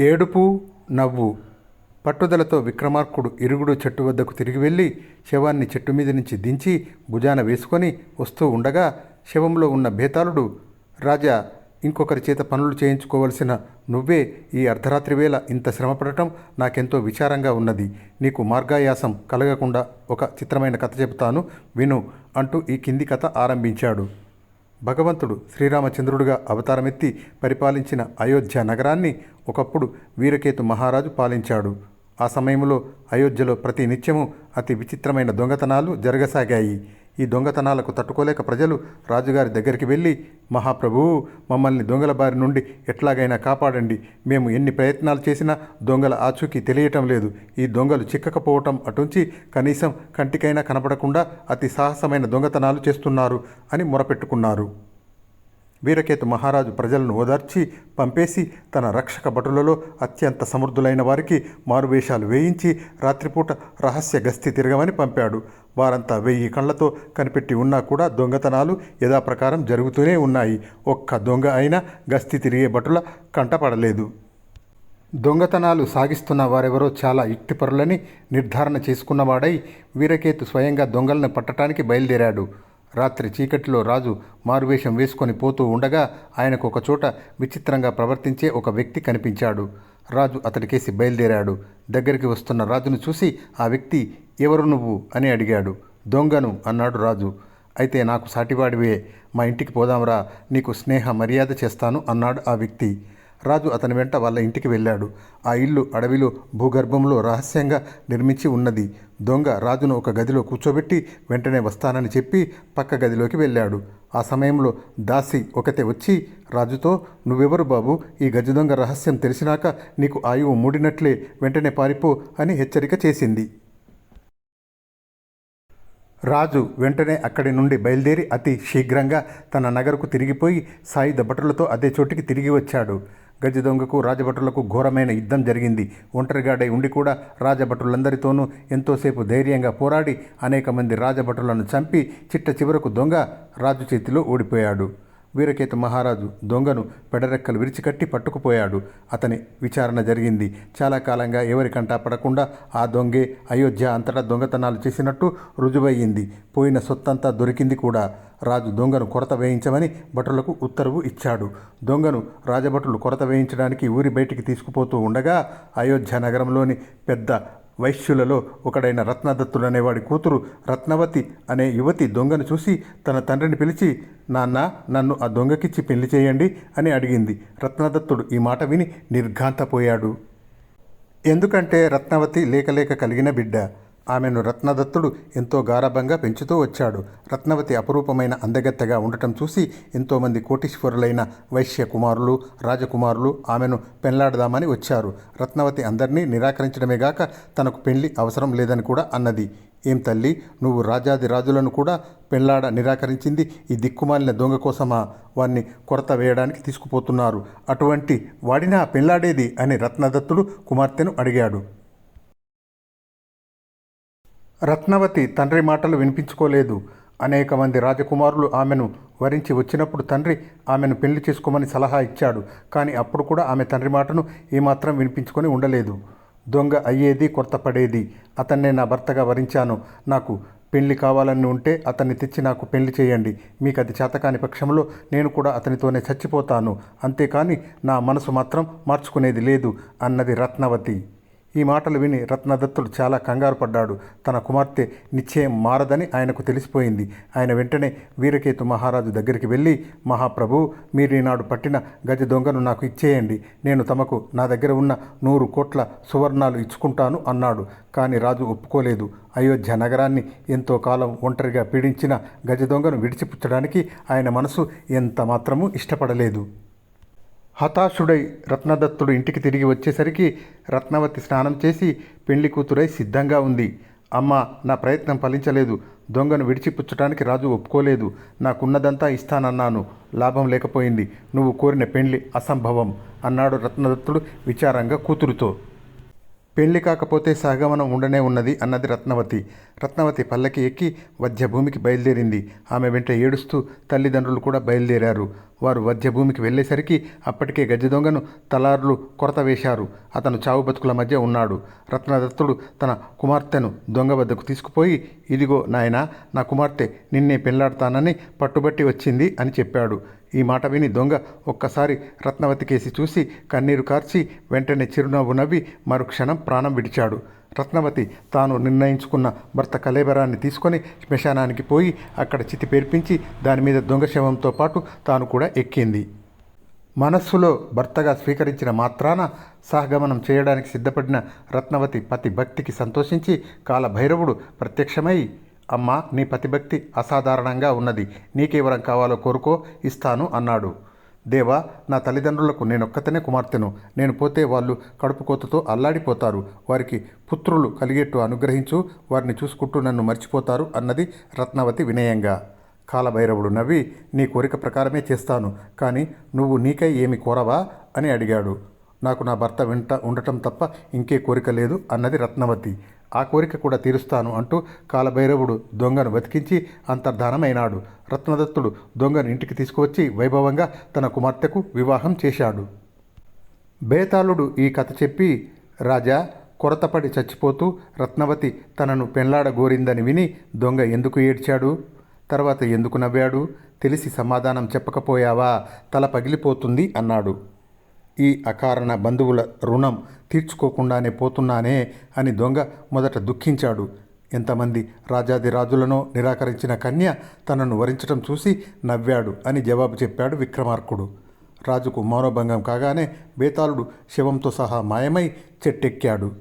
ఏడుపు నవ్వు పట్టుదలతో విక్రమార్కుడు ఇరుగుడు చెట్టు వద్దకు తిరిగి వెళ్ళి శవాన్ని చెట్టు మీద నుంచి దించి భుజాన వేసుకొని వస్తూ ఉండగా శవంలో ఉన్న బేతాళుడు రాజా ఇంకొకరి చేత పనులు చేయించుకోవలసిన నువ్వే ఈ అర్ధరాత్రి వేళ ఇంత శ్రమపడటం నాకెంతో విచారంగా ఉన్నది. నీకు మార్గాయాసం కలగకుండా ఒక చిత్రమైన కథ చెబుతాను. విను అంటూ ఈ కింది కథ ఆరంభించాడు. భగవంతుడు శ్రీరామచంద్రుడిగా అవతారమెత్తి పరిపాలించిన అయోధ్య నగరాన్ని ఒకప్పుడు వీరకేతు మహారాజు పాలించాడు. ఆ సమయంలో అయోధ్యలో ప్రతి నిత్యము అతి విచిత్రమైన దొంగతనాలు జరగసాగాయి. ఈ దొంగతనాలకు తట్టుకోలేక ప్రజలు రాజుగారి దగ్గరికి వెళ్ళి మహాప్రభువు మమ్మల్ని దొంగల బారి నుండి ఎట్లాగైనా కాపాడండి. మేము ఎన్ని ప్రయత్నాలు చేసినా దొంగల ఆచూకీ తెలియటం లేదు. ఈ దొంగలు చిక్కకపోవటం అటుంచి కనీసం కంటికైనా కనపడకుండా అతి సాహసమైన దొంగతనాలు చేస్తున్నారు అని మొరపెట్టుకున్నారు. వీరకేతు మహారాజు ప్రజలను ఓదార్చి పంపేసి తన రక్షక భటులలో అత్యంత సమర్థులైన వారికి మారువేషాలు వేయించి రాత్రిపూట రహస్య గస్తీ తిరగమని పంపాడు. వారంతా వెయ్యి కళ్ళతో కనిపెట్టి ఉన్నా కూడా దొంగతనాలు యథాప్రకారం జరుగుతూనే ఉన్నాయి. ఒక్క దొంగ అయినా గస్తీ తిరిగే భటుల కంటపడలేదు. దొంగతనాలు సాగిస్తున్న వారెవరో చాలా యుక్తిపరులని నిర్ధారణ చేసుకున్నవాడై వీరకేతు స్వయంగా దొంగలను పట్టడానికి బయలుదేరాడు. రాత్రి చీకటిలో రాజు మారువేషం వేసుకొని పోతూ ఉండగా ఆయనకు ఒక చోట విచిత్రంగా ప్రవర్తించే ఒక వ్యక్తి కనిపించాడు. రాజు అతడికేసి బయలుదేరాడు. దగ్గరికి వస్తున్న రాజును చూసి ఆ వ్యక్తి ఎవరు నువ్వు? అని అడిగాడు. దొంగను అన్నాడు రాజు. అయితే నాకు సాటివాడివే. మా ఇంటికి పోదాంరా. నీకు స్నేహ మర్యాద చేస్తాను అన్నాడు ఆ వ్యక్తి. రాజు అతని వెంట వాళ్ళ ఇంటికి వెళ్ళాడు. ఆ ఇల్లు అడవిలో భూగర్భంలో రహస్యంగా నిర్మించి ఉన్నది. దొంగ రాజును ఒక గదిలో కూర్చోబెట్టి వెంటనే వస్తానని చెప్పి పక్క గదిలోకి వెళ్ళాడు. ఆ సమయంలో దాసి ఒకతే వచ్చి రాజుతో నువ్వెవరు బాబు? ఈ గజ దొంగ రహస్యం తెలిసినాక నీకు ఆయువు మూడినట్లే వెంటనే పారిపో అని హెచ్చరిక చేసింది. రాజు వెంటనే అక్కడి నుండి బయలుదేరి అతి శీఘ్రంగా తన నగరకు తిరిగిపోయి సాయుధ భటులతో అదే చోటికి తిరిగి వచ్చాడు. గజ దొంగకు రాజభటులకు ఘోరమైన యుద్ధం జరిగింది. ఒంటరిగాడై ఉండి కూడా రాజభటులందరితోనూ ఎంతోసేపు ధైర్యంగా పోరాడి అనేక మంది రాజభటులను చంపి చిట్ట చివరకు దొంగ రాజు చేతిలో ఓడిపోయాడు. వీరకేతు మహారాజు దొంగను పెడరెక్కలు విరిచికట్టి పట్టుకుపోయాడు. అతని విచారణ జరిగింది. చాలా కాలంగా ఎవరికంటా పడకుండా ఆ దొంగే అయోధ్య అంతటా దొంగతనాలు చేసినట్టు రుజువయ్యింది. పోయిన సొత్తంతా దొరికింది కూడా. రాజు దొంగను కొరత వేయించమని భటులకు ఉత్తర్వు ఇచ్చాడు. దొంగను రాజభటులు కొరత వేయించడానికి ఊరి బయటికి తీసుకుపోతూ ఉండగా అయోధ్య నగరంలోని పెద్ద వైశ్యులలో ఒకడైన రత్నదత్తుడు అనేవాడి కూతురు రత్నవతి అనే యువతి దొంగను చూసి తన తండ్రిని పిలిచి నాన్న నన్ను ఆ దొంగకిచ్చి పెళ్ళి చేయండి అని అడిగింది. రత్నదత్తుడు ఈ మాట విని నిర్ఘాంతపోయాడు. ఎందుకంటే రత్నవతి లేకలేక కలిగిన బిడ్డ. ఆమెను రత్నదత్తుడు ఎంతో గారాభంగా పెంచుతూ వచ్చాడు. రత్నవతి అపురూపమైన అందగత్తెగా ఉండటం చూసి ఎంతోమంది కోటీశ్వరులైన వైశ్య కుమారులు రాజకుమారులు ఆమెను పెళ్ళాడదామని వచ్చారు. రత్నవతి అందరినీ నిరాకరించడమే గాక తనకు పెళ్ళి అవసరం లేదని కూడా అన్నది. ఏం తల్లి నువ్వు రాజాది రాజులను కూడా పెళ్ళాడ నిరాకరించింది ఈ దిక్కుమాలిన దొంగ కోసమా? వాణ్ణి కొరత వేయడానికి తీసుకుపోతున్నారు. అటువంటి వాడినా పెళ్ళాడేది అని రత్నదత్తుడు కుమార్తెను అడిగాడు. రత్నవతి తండ్రి మాటలు వినిపించుకోలేదు. అనేక మంది రాజకుమారులు ఆమెను వరించి వచ్చినప్పుడు తండ్రి ఆమెను పెళ్ళి చేసుకోమని సలహా ఇచ్చాడు. కానీ అప్పుడు కూడా ఆమె తండ్రి మాటను ఏమాత్రం వినిపించుకొని ఉండలేదు. దొంగ అయ్యేది కొరత పడేది. అతన్నే నా భర్తగా వరించాను. నాకు పెళ్ళి కావాలని ఉంటే అతన్ని తెచ్చి నాకు పెళ్ళి చేయండి. మీకు అది చేతకాని పక్షంలో నేను కూడా అతనితోనే చచ్చిపోతాను. అంతేకాని నా మనసు మాత్రం మార్చుకునేది లేదు అన్నది రత్నవతి. ఈ మాటలు విని రత్నదత్తుడు చాలా కంగారు పడ్డాడు. తన కుమార్తె నిశ్చయం మారదని ఆయనకు తెలిసిపోయింది. ఆయన వెంటనే వీరకేతు మహారాజు దగ్గరికి వెళ్ళి మహాప్రభు మీరు ఈనాడు పట్టిన గజ దొంగను నాకు ఇచ్చేయండి. నేను తమకు నా దగ్గర ఉన్న నూరు కోట్ల సువర్ణాలు ఇచ్చుకుంటాను అన్నాడు. కానీ రాజు ఒప్పుకోలేదు. అయోధ్య నగరాన్ని ఎంతో కాలం ఒంటరిగా పీడించిన గజ దొంగను విడిచిపుచ్చడానికి ఆయన మనసు ఎంత మాత్రమూ ఇష్టపడలేదు. హతాశుడై రత్నదత్తుడు ఇంటికి తిరిగి వచ్చేసరికి రత్నవతి స్నానం చేసి పెళ్ళి కూతురై సిద్ధంగా ఉంది. అమ్మ నా ప్రయత్నం ఫలించలేదు. దొంగను విడిచిపుచ్చటానికి రాజు ఒప్పుకోలేదు. నాకున్నదంతా ఇస్తానన్నాను. లాభం లేకపోయింది. నువ్వు కోరిన పెండ్లి అసంభవం అన్నాడు రత్నదత్తుడు విచారంగా కూతురుతో. పెళ్ళి కాకపోతే సహగమనం ఉండనే ఉన్నది అన్నది రత్నవతి. రత్నవతి పల్లకి ఎక్కి వధ్యభూమికి బయలుదేరింది. ఆమె వెంట ఏడుస్తూ తల్లిదండ్రులు కూడా బయలుదేరారు. వారు వధ్యభూమికి వెళ్ళేసరికి అప్పటికే గజ్జ దొంగను తలార్లు కొరత వేశారు. అతను చావు బతుకుల మధ్య ఉన్నాడు. రత్నదత్తుడు తన కుమార్తెను దొంగ వద్దకు తీసుకుపోయి ఇదిగో నాయన నా కుమార్తె నిన్నే పెళ్ళాడతానని పట్టుబట్టి వచ్చింది అని చెప్పాడు. ఈ మాట విని దొంగ ఒక్కసారి రత్నవతి కేసి చూసి కన్నీరు కార్చి వెంటనే చిరునవ్వు నవ్వి మరుక్షణం ప్రాణం విడిచాడు. రత్నవతి తాను నిర్ణయించుకున్న భర్త కలేబరాన్ని తీసుకొని శ్మశానానికి పోయి అక్కడ చితి పేర్పించి దాని మీద దొంగ శవంతో పాటు తాను కూడా ఎక్కింది. మనస్సులో భర్తగా స్వీకరించిన మాత్రాన సహగమనం చేయడానికి సిద్ధపడిన రత్నవతి పతి భక్తికి సంతోషించి కాలభైరవుడు ప్రత్యక్షమై అమ్మా నీ పతిభక్తి అసాధారణంగా ఉన్నది. నీకేవరం కావాలో కోరుకో ఇస్తాను అన్నాడు. దేవా నా తల్లిదండ్రులకు నేనొక్కతనే కుమార్తెను. నేను పోతే వాళ్ళు కడుపు కోతతో అల్లాడిపోతారు. వారికి పుత్రులు కలిగేట్టు అనుగ్రహించు. వారిని చూసుకుంటూ నన్ను మర్చిపోతారు అన్నది రత్నవతి వినయంగా. కాలభైరవుడు నవ్వి నీ కోరిక ప్రకారమే చేస్తాను. కానీ నువ్వు నీకై ఏమి కోరవా? అని అడిగాడు. నాకు నా భర్త వెంట ఉండటం తప్ప ఇంకే కోరిక లేదు అన్నది రత్నవతి. ఆ కోరిక కూడా తీరుస్తాను అంటూ కాలభైరవుడు దొంగను బతికించి అంతర్ధానమైనాడు. రత్నదత్తుడు దొంగను ఇంటికి తీసుకువచ్చి వైభవంగా తన కుమార్తెకు వివాహం చేశాడు. బేతాళుడు ఈ కథ చెప్పి రాజా కొరతపడి చచ్చిపోతూ రత్నవతి తనను పెంలాడగోరిందని విని దొంగ ఎందుకు ఏడ్చాడు? తర్వాత ఎందుకు నవ్వాడు? తెలిసి సమాధానం చెప్పకపోయావా? తల పగిలిపోతుంది అన్నాడు. ఈ అకారణ బంధువుల రుణం తీర్చుకోకుండానే పోతున్నానే అని దొంగ మొదట దుఃఖించాడు. ఎంతమంది రాజాదిరాజులను నిరాకరించిన కన్య తనను వరించటం చూసి నవ్వాడు అని జవాబు చెప్పాడు విక్రమార్కుడు. రాజుకు మౌనభంగం కాగానే బేతాళుడు శవంతో సహా మాయమై చెట్టెక్కాడు.